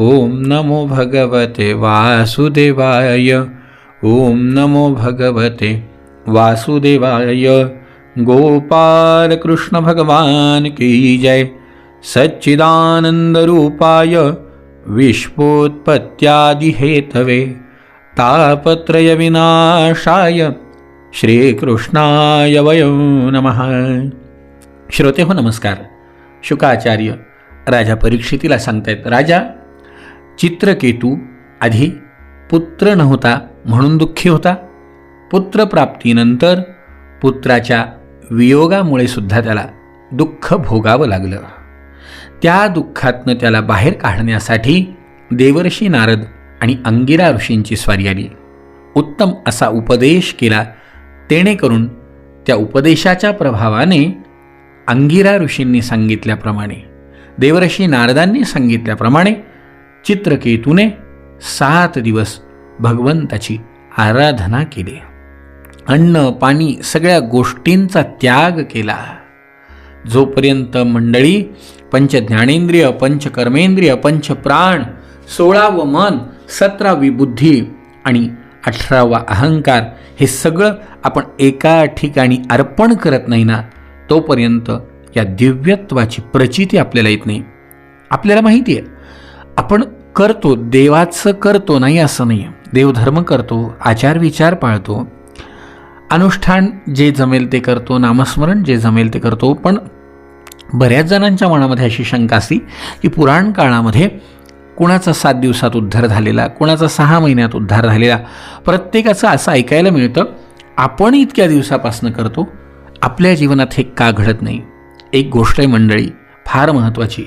ओम नमो भगवते वासुदेवाय। ओम नमो भगवते वासुदेवाय। गोपाल कृष्ण भगवान की जय। सच्चिदानंदरूपाय विश्वोत्पत्त्यादिहेतवे तापत्रयविनाशाय श्रीकृष्णाय वयो नमः। श्रोते हो नमस्कार। शुकाचार्य राजा परीक्षितीला सांगतायत राजा चित्रकेतू आधी पुत्र नव्हता म्हणून दुःखी होता. पुत्रप्राप्तीनंतर पुत्राच्या वियोगामुळे सुद्धा त्याला दुःख भोगावं लागलं. त्या दुःखातनं त्याला बाहेर काढण्यासाठी देवर्षी नारद आणि अंगिरा ऋषींची स्वारी आली. उत्तम असा उपदेश केला तेणेकरून त्या उपदेशाच्या प्रभावाने अंगिरा ऋषींनी सांगितल्याप्रमाणे देवर्षी नारदांनी सांगितल्याप्रमाणे चित्रकेतूने सात दिवस भगवंताची आराधना केली. अन्न पाणी सगळ्या गोष्टींचा त्याग केला. जोपर्यंत मंडळी पंचज्ञानेंद्रिय पंचकर्मेंद्रिय पंचप्राण सोळावं मन सतरावी बुद्धी आणि अठरावा अहंकार हे सगळं आपण एका ठिकाणी अर्पण करत नाही ना तोपर्यंत या दिव्यत्वाची प्रचिती आपल्याला येत नाही. आपल्याला माहिती आहे आपण करतो देवाचं करतो नाही असं नाही. देवधर्म करतो आचार विचार पाळतो. अनुष्ठान जे जमेल ते करतो नामस्मरण जे जमेल ते करतो. पण बऱ्याच जणांच्या मनामध्ये अशी शंका असती की पुराण काळामध्ये कुणाचा सात दिवसात उद्धार झालेला कुणाचा सहा महिन्यात उद्धार झालेला प्रत्येकाचं असं ऐकायला मिळतं आपण इतक्या दिवसापासून करतो आपल्या जीवनात हे का घडत नाही? एक गोष्ट आहे मंडळी फार महत्त्वाची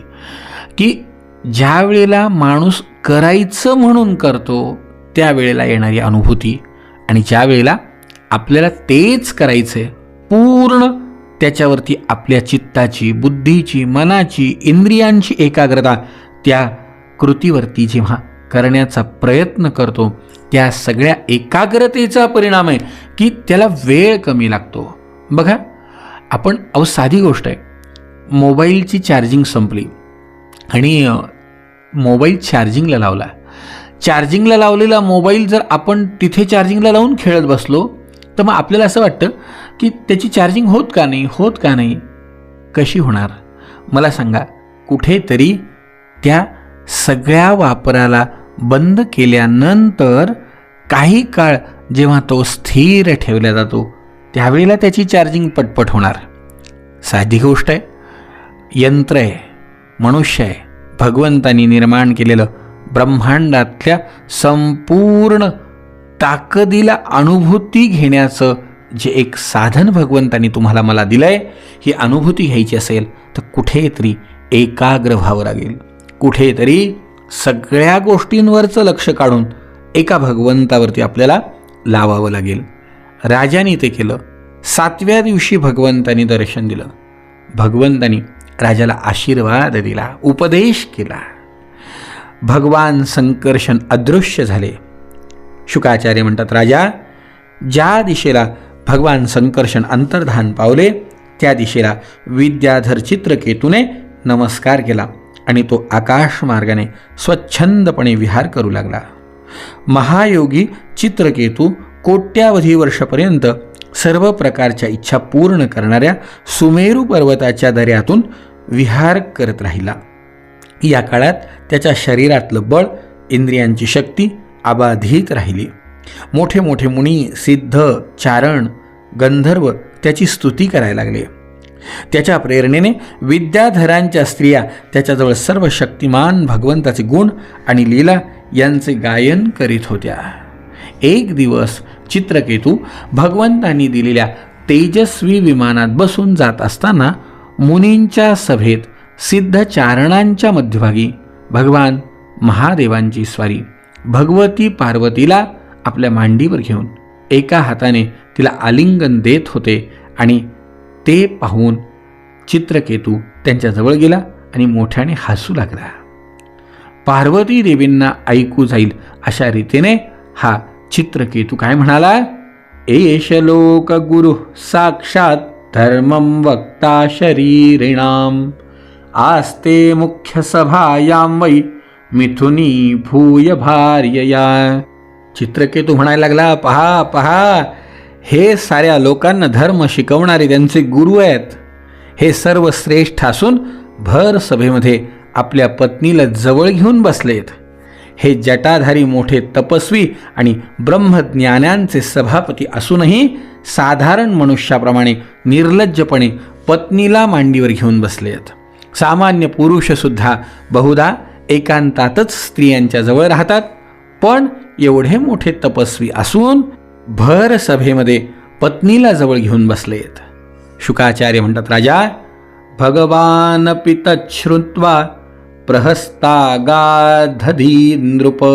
की ज्या वेळेला माणूस करायचं म्हणून करतो त्यावेळेला येणारी अनुभूती. आणि ज्या वेळेला आपल्याला तेच करायचं आहे पूर्ण त्याच्यावरती आपल्या चित्ताची बुद्धीची मनाची इंद्रियांची एकाग्रता त्या कृतीवरती जेव्हा करण्याचा प्रयत्न करतो त्या सगळ्या एकाग्रतेचा परिणाम आहे की त्याला वेळ कमी लागतो. बघा आपण अहो साधी गोष्ट आहे. मोबाईलची चार्जिंग संपली. आणि मोबाईल चार्जिंगला लावला. चार्जिंगला लावलेला मोबाईल जर आपण तिथे चार्जिंगला लावून खेळत बसलो तर मग आपल्याला असं वाटतं की त्याची चार्जिंग होत का नाही होत का नाही कशी होणार? मला सांगा कुठेतरी त्या सगळ्या वापराला बंद केल्यानंतर काही काळ जेव्हा तो स्थिर ठेवला जातो त्यावेळेला त्याची चार्जिंग पटपट होणार. साधी गोष्ट आहे यंत्र आहे. मनुष्य आहे. भगवंतानी निर्माण केलेलं ब्रह्मांडातल्या संपूर्ण ताकदीला अनुभूती घेण्याचं जे एक साधन भगवंतानी तुम्हाला मला दिलं आहे ही अनुभूती घ्यायची असेल तर कुठेतरी एकाग्र व्हावं लागेल. कुठेतरी सगळ्या गोष्टींवरचं लक्ष काढून एका भगवंतावरती आपल्याला लावावं लागेल. राजाने ते केलं. सातव्या दिवशी भगवंतानी दर्शन दिलं. भगवंतानी राजाला आशीर्वाद दिला उपदेश केला. भगवान संकर्षण अदृश्य झाले. शुकाचार्य म्हणतात राजा ज्या दिशेला भगवान संकर्षण अंतर्धान पावले त्या दिशेला विद्याधर चित्रकेतूने नमस्कार केला आणि तो आकाश मार्गाने स्वच्छंदपणे विहार करू लागला. महायोगी चित्रकेतू कोट्यावधी वर्षापर्यंत सर्व प्रकारच्या इच्छा पूर्ण करणाऱ्या सुमेरू पर्वताच्या दऱ्यातून विहार करत राहिला. या काळात त्याच्या शरीरातलं बळ इंद्रियांची शक्ती अबाधित राहिली. मोठे मोठे मुनी सिद्ध चारण गंधर्व त्याची स्तुती करायला लागले. त्याच्या प्रेरणेने विद्याधरांच्या स्त्रिया त्याच्याजवळ सर्व शक्तिमान भगवंताचे गुण आणि लीला यांचे गायन करीत होत्या. एक दिवस चित्रकेतू भगवंतांनी दिलेल्या तेजस्वी विमानात बसून जात असताना मुनींच्या सभेत सिद्धचारणांच्या मध्यभागी भगवान महादेवांची स्वारी भगवती पार्वतीला आपल्या मांडीवर घेऊन एका हाताने तिला आलिंगन देत होते आणि ते पाहून चित्रकेतू त्यांच्याजवळ गेला आणि मोठ्याने हसू लागला. पार्वती देवींना ऐकू जाईल अशा रीतीने हा चित्रकेतू काय म्हणाला एष लोक गुरु साक्षात धर्मं वक्ता शरीरिणाम। आस्ते मुख्य सभायां वै मिथुनी भूय भार्यया। चित्रकेतू म्हणायला लागला पहा पहा हे साऱ्या लोकांना धर्म शिकवणारे त्यांचे गुरु आहेत. हे सर्व श्रेष्ठ असून भर सभेमध्ये आपल्या पत्नीला जवळ घेऊन बसलेत. हे जटाधारी मोठे तपस्वी आणि ब्रह्मज्ञानांचे सभापती असूनही साधारण मनुष्याप्रमाणे निर्लज्जपणे पत्नीला मांडीवर घेऊन बसलेत. सामान्य पुरुषसुद्धा बहुधा एकांतातच स्त्रियांच्या जवळ राहतात पण एवढे मोठे तपस्वी असून भर सभेमध्ये पत्नीला जवळ घेऊन बसलेत. शुकाचार्य म्हणतात राजा भगवान पितश्रुत्वा प्रहस्तागाधधी नृप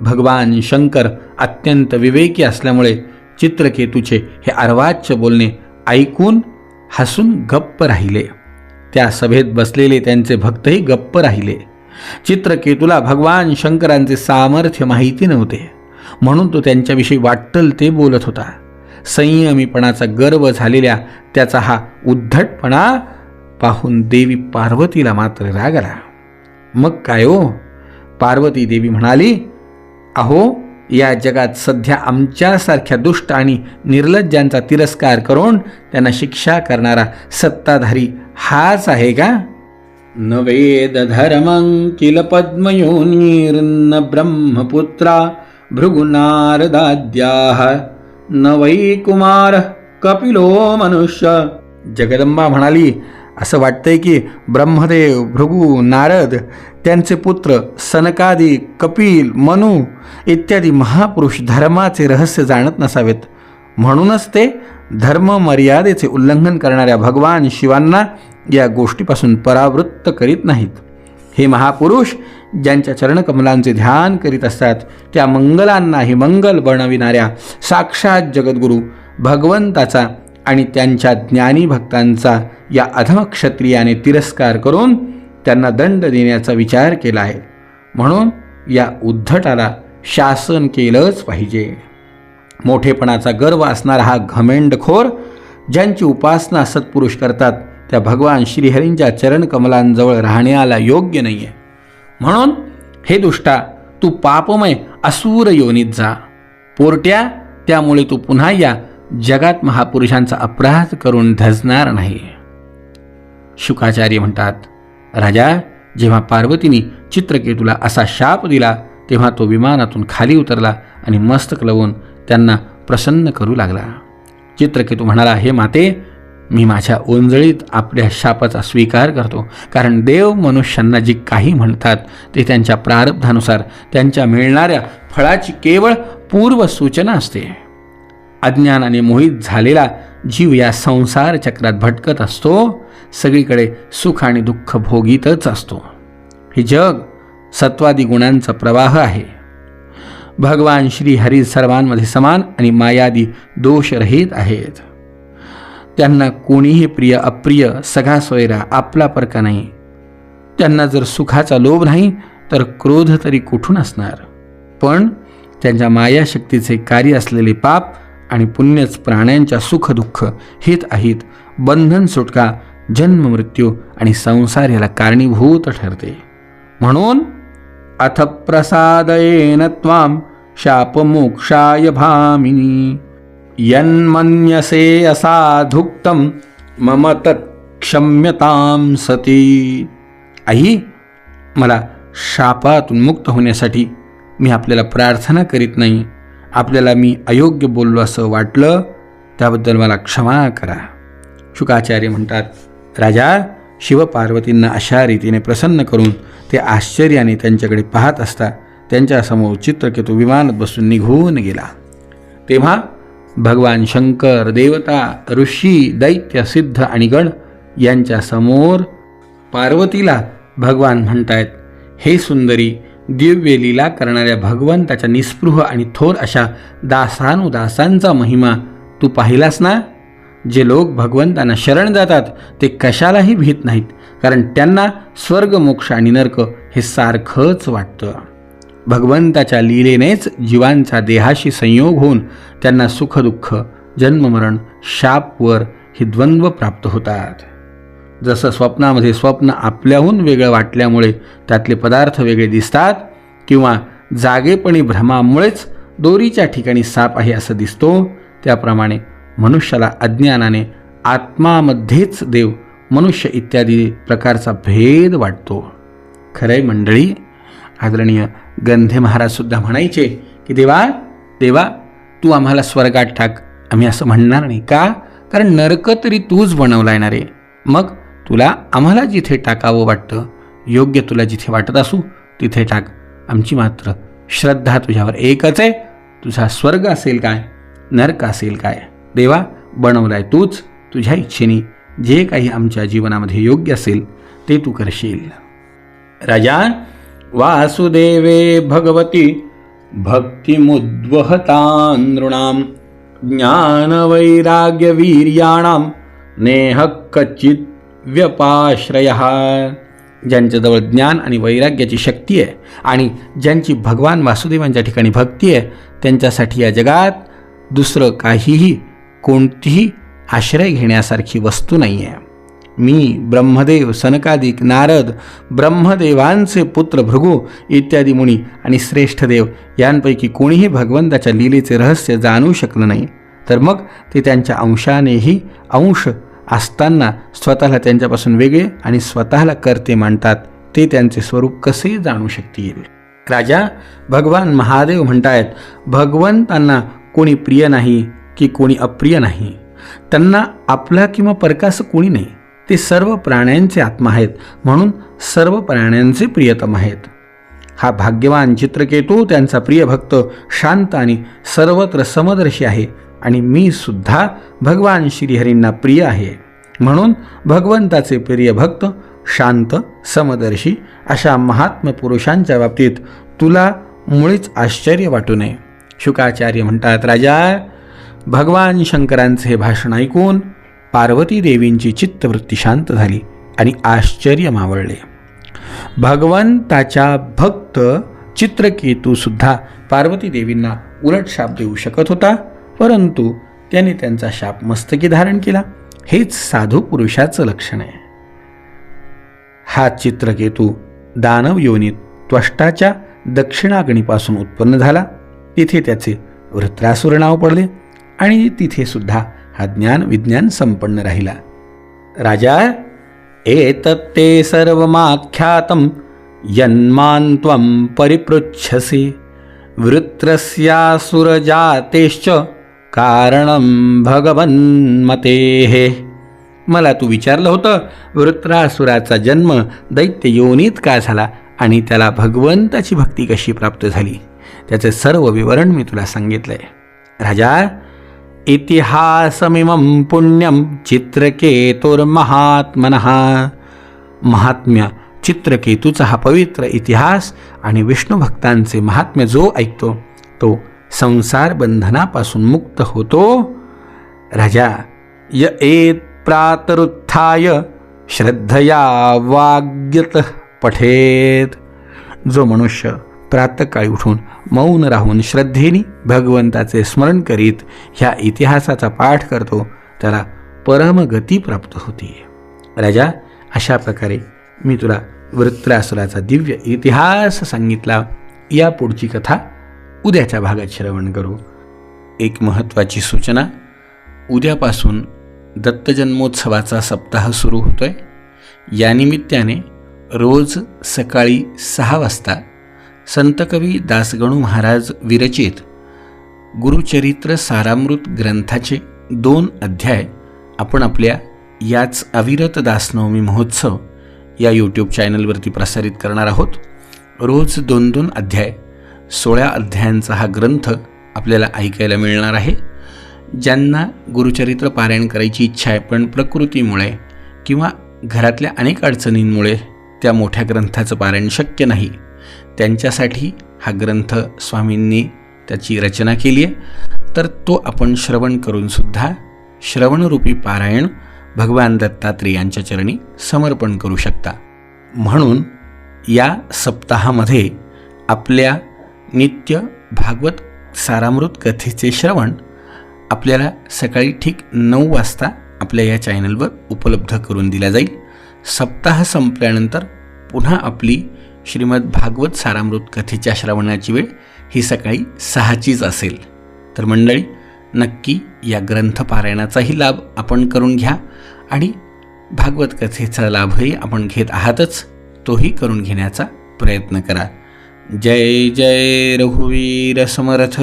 भगवान शंकर अत्यंत विवेकी असल्यामुळे चित्रकेतूचे हे अर्वाच्य बोलणे ऐकून हसून गप्प राहिले. त्या सभेत बसलेले त्यांचे भक्तही गप्प राहिले. चित्रकेतूला भगवान शंकरांचे सामर्थ्य माहिती नव्हते. म्हणून तो त्यांच्याविषयी वाटतल ते बोलत होता. संयमीपणाचा गर्व झालेल्या त्याचा हा उद्धटपणा पाहून देवी पार्वतीला मात्र राग आला. मग काय हो? पार्वती देवी म्हणाली अहो या जगात सध्या आमच्यासारख्या दुष्ट आणि निर्लज्जांचा तिरस्कार करून त्यांना शिक्षा करणारा सत्ताधारी हाच आहे का? न वेद धर्मं किल पद्मयोनिर्न ब्रह्मपुत्रा भृगुनारदाद्याः न वै कुमार कपिलो मनुष्य. जगदंबा म्हणाली असं वाटतंय की ब्रह्मदेव भृगू नारद त्यांचे पुत्र सनकादी कपिल मनु इत्यादी महापुरुष धर्माचे रहस्य जाणत नसावेत. म्हणूनच ते धर्म मर्यादेचे उल्लंघन करणाऱ्या भगवान शिवांना या गोष्टीपासून परावृत्त करीत नाहीत. हे महापुरुष ज्यांच्या चरणकमलांचे ध्यान करीत असतात त्या मंगलांनाही मंगल बनविणाऱ्या साक्षात जगद्गुरू भगवंताचा आणि त्यांच्या ज्ञानी भक्तांचा या अधमक्षत्रियाने तिरस्कार करून त्यांना दंड देण्याचा विचार केला आहे. म्हणून या उद्धटाला शासन केलंच पाहिजे. मोठेपणाचा गर्व असणारा हा घमेंडखोर ज्यांची उपासना सत्पुरुष करतात त्या भगवान श्रीहरींच्या चरणकमलांजवळ राहण्याला योग्य नाही आहे म्हणून हे दुष्टा तू पापमय असुर योनीत जा. पोरट्या त्यामुळे तू पुन्हा या जगात महापुरुषांचा अपराध करून धजणार नाही. शुकाचार्य म्हणतात राजा जेव्हा पार्वतीने चित्रकेतूला असा शाप दिला तेव्हा तो विमानातून खाली उतरला आणि मस्तक लवून त्यांना प्रसन्न करू लागला. चित्रकेतू म्हणाला हे माते मी माझ्या ओंजळीत आपल्या शापाचा स्वीकार करतो. कारण देव मनुष्यांना जे काही म्हणतात ते त्यांच्या प्रारब्धानुसार त्यांच्या मिळणाऱ्या फळाची केवळ पूर्व सूचना असते. अज्ञानाने मोहित झालेला जीव या संसार चक्रात भटकत असतो. सगळीकडे सुख आणि दुःख भोगीतच असतो. हे जग सत्वादी गुणांचा प्रवाह आहे. भगवान श्री हरी सर्वांमध्ये समान आणि मायादी दोषरहित आहेत. त्यांना कोणीही प्रिय अप्रिय सगळा सोयरा आपला परका नाही. त्यांना जर सुखाचा लोभ नाही तर क्रोध तरी कुठून असणार? पण त्यांच्या मायाशक्तीचे कार्य असलेले पाप आणि पुण्यच प्राण्यांच्या सुखदुःख हित आहेत बंधन सुटका जन्म मृत्यू आणि संसार याला कारणीभूत ठरते. म्हणून अथ प्रसादयेन त्वाम शापमोक्षाय भामिनी यन्मन्यसे असाधुक्तं मम तत्क्षम्यतां सती. आई मला शापातून मुक्त होण्यासाठी मी आपल्याला प्रार्थना करीत नाही. आपल्याला मी अयोग्य बोललो असं वाटलं त्याबद्दल मला क्षमा करा. शुकाचार्य म्हणतात राजा शिवपार्वतींना अशा रीतीने प्रसन्न करून ते आश्चर्याने त्यांच्याकडे पाहत असता त्यांच्यासमोर चित्रकेतू विमानात बसून निघून गेला. तेव्हा भगवान शंकर देवता ऋषी दैत्य सिद्ध आणि गण यांच्यासमोर पार्वतीला भगवान म्हणतायत हे सुंदरी दिव्य लीला करणाऱ्या भगवंताच्या निस्पृह आणि थोर अशा दासानुदासांचा महिमा. तू पाहिलास ना? जे लोक भगवंतांना शरण जातात ते कशालाही भीत नाहीत कारण त्यांना स्वर्ग मोक्ष आणि नर्क हे सारखंच वाटतं. भगवंताच्या लीलेनेच जीवांचा देहाशी संयोग होऊन त्यांना सुखदुःख जन्ममरण शापवर हे द्वंद्व प्राप्त होतात. जसं स्वप्नामध्ये स्वप्न आपल्याहून वेगळं वाटल्यामुळे त्यातले पदार्थ वेगळे दिसतात किंवा जागेपणी भ्रमामुळेच दोरीच्या ठिकाणी साप आहे असं दिसतो त्याप्रमाणे मनुष्याला अज्ञानाने आत्मामध्येच देव मनुष्य इत्यादी प्रकारचा भेद वाटतो. खरंय मंडळी आदरणीय गंधे महाराजसुद्धा म्हणायचे की देवा देवा तू आम्हाला स्वर्गात टाक. आम्ही असं म्हणणार नाही का? कारण नरक तरी तूच बनवला येणार आहे मग तुला आम्हाला जिथे टाकावं वाटतं योग्य तुला जिथे वाटत असू तिथे टाक. आमची मात्र श्रद्धा तुझ्यावर एकच आहे. तुझा स्वर्ग असेल काय? नरक असेल काय? देवा बनवलाय तूच तुझ्या इच्छेने. जे काही आमच्या जीवनामध्ये योग्य असेल ते तू करशील. राजा वासुदेवे भगवती भक्तिमुद्वहतानृणां ज्ञानवैराग्यवीर्याणां नेह कच्चित व्यपाश्रय ज्यांच्याजवळ ज्ञान आणि वैराग्याची शक्ती आहे आणि ज्यांची भगवान वासुदेवांच्या ठिकाणी भक्ती आहे त्यांच्यासाठी या जगात दुसरं काहीही कोणतीही आश्रय घेण्यासारखी वस्तू नाही आहे मी ब्रह्मदेव सनकादिक नारद ब्रह्मदेवांचे पुत्र भृगू इत्यादी मुनी आणि श्रेष्ठ देव यांपैकी कोणीही भगवंताच्या लीलेचे रहस्य जाणू शकलं नाही. तर मग ते त्यांच्या अंशानेही अंश असताना स्वतःला त्यांच्यापासून वेगळे आणि स्वतःला करते मानतात. ते त्यांचे स्वरूप कसे जाणू शकतील. राजा भगवान महादेव म्हणतायत भगवंतांना कोणी प्रिय नाही की कोणी अप्रिय नाही. त्यांना आपला किंवा परकास कोणी नाही. ते सर्व प्राण्यांचे आत्मा आहेत. म्हणून सर्व प्राण्यांचे प्रियतम आहेत. हा भाग्यवान चित्रकेतू त्यांचा प्रिय भक्त शांत आणि सर्वत्र समदर्शी आहे. आणि मी सुद्धा भगवान श्रीहरींना प्रिय आहे. म्हणून भगवंताचे प्रिय भक्त शांत समदर्शी अशा महात्म पुरुषांच्या बाबतीत तुला मुळीच आश्चर्य वाटू नये. शुकाचार्य म्हणतात राजा भगवान शंकरांचे हे भाषण ऐकून पार्वती देवींची चित्तवृत्ती शांत झाली आणि आश्चर्य मावळले. भगवंताच्या भक्त चित्रकेतूसुद्धा पार्वती देवींना उलट शाप देऊ शकत होता. परंतु त्याने त्यांचा शाप मस्तकी धारण केला. हेच साधू पुरुषाचं लक्षण आहे. हा चित्रकेतू दानव योनीत त्वष्टाच्या दक्षिणाग्नीपासून उत्पन्न झाला. तिथे त्याचे वृत्रासुर नाव पडले आणि तिथे सुद्धा हा ज्ञान विज्ञान संपन्न राहिला. राजा एतत्ते सर्वमाख्यातं यन्मान् त्वं परिपृच्छसि. वृत्रस्यासुरजातेश्च कारणं भगवन्मतेः. मला तू विचारलं होतं वृत्रासुराचा जन्म दैत्य योनीत का झाला आणि त्याला भगवंताची भक्ती कशी प्राप्त झाली? त्याचे सर्व विवरण मी तुला सांगितलंय. राजा इतिहासमिमं पुण्यं चित्रकेतुर्महात्मनः. महात्म्य चित्रकेतूचा हा पवित्र इतिहास आणि विष्णू भक्तांचे महात्म्य जो ऐकतो तो संसार बंधनापासून मुक्त होतो. राजा य एत प्रातरुत्थाय श्रद्धया वाग्यत पठेत. जो मनुष्य प्रातकाळी उठून मौन राहून श्रद्धेने भगवंताचे स्मरण करीत ह्या इतिहासाचा पाठ करतो त्याला परमगती प्राप्त होते. राजा अशा प्रकारे मी तुला वृत्रासुराचा दिव्य इतिहास सांगितला. या पुढची कथा उद्याच्या भागात श्रवण करू. एक महत्त्वाची सूचना उद्यापासून दत्तजन्मोत्सवाचा सप्ताह सुरू होतो आहे यानिमित्ताने रोज सकाळी सहा वाजता संतकवी दासगणू महाराज विरचित गुरुचरित्र सारामृत ग्रंथाचे दोन अध्याय आपण आपल्या याच अविरत दासनवमी महोत्सव या यूट्यूब चॅनलवरती प्रसारित करणार आहोत. रोज दोन दोन अध्याय सोळा अध्यायांचा हा ग्रंथ आपल्याला ऐकायला मिळणार आहे. ज्यांना गुरुचरित्र पारायण करायची इच्छा आहे पण प्रकृतीमुळे किंवा घरातल्या अनेक अडचणींमुळे त्या मोठ्या ग्रंथाचं पारायण शक्य नाही. त्यांच्यासाठी हा ग्रंथ स्वामींनी त्याची रचना केली आहे. तर तो आपण श्रवण करूनसुद्धा श्रवणरूपी पारायण भगवान दत्तात्रेय यांच्या चरणी समर्पण करू शकता. म्हणून या सप्ताहामध्ये आपल्या नित्य भागवत सारामृत कथेचे श्रवण आपल्याला सकाळी ठीक नऊ वाजता आपल्या या चॅनलवर उपलब्ध करून दिला जाईल. सप्ताह संपल्यानंतर पुन्हा आपली श्रीमद भागवत सारामृत कथेच्या श्रवणाची वेळ ही सकाळी सहाचीच असेल. तर मंडळी नक्की या ग्रंथपारायणाचाही लाभ आपण करून घ्या आणि भागवत कथेचा लाभही आपण घेत आहातच तोही करून घेण्याचा प्रयत्न करा. जय जय रघुवीर समर्थ।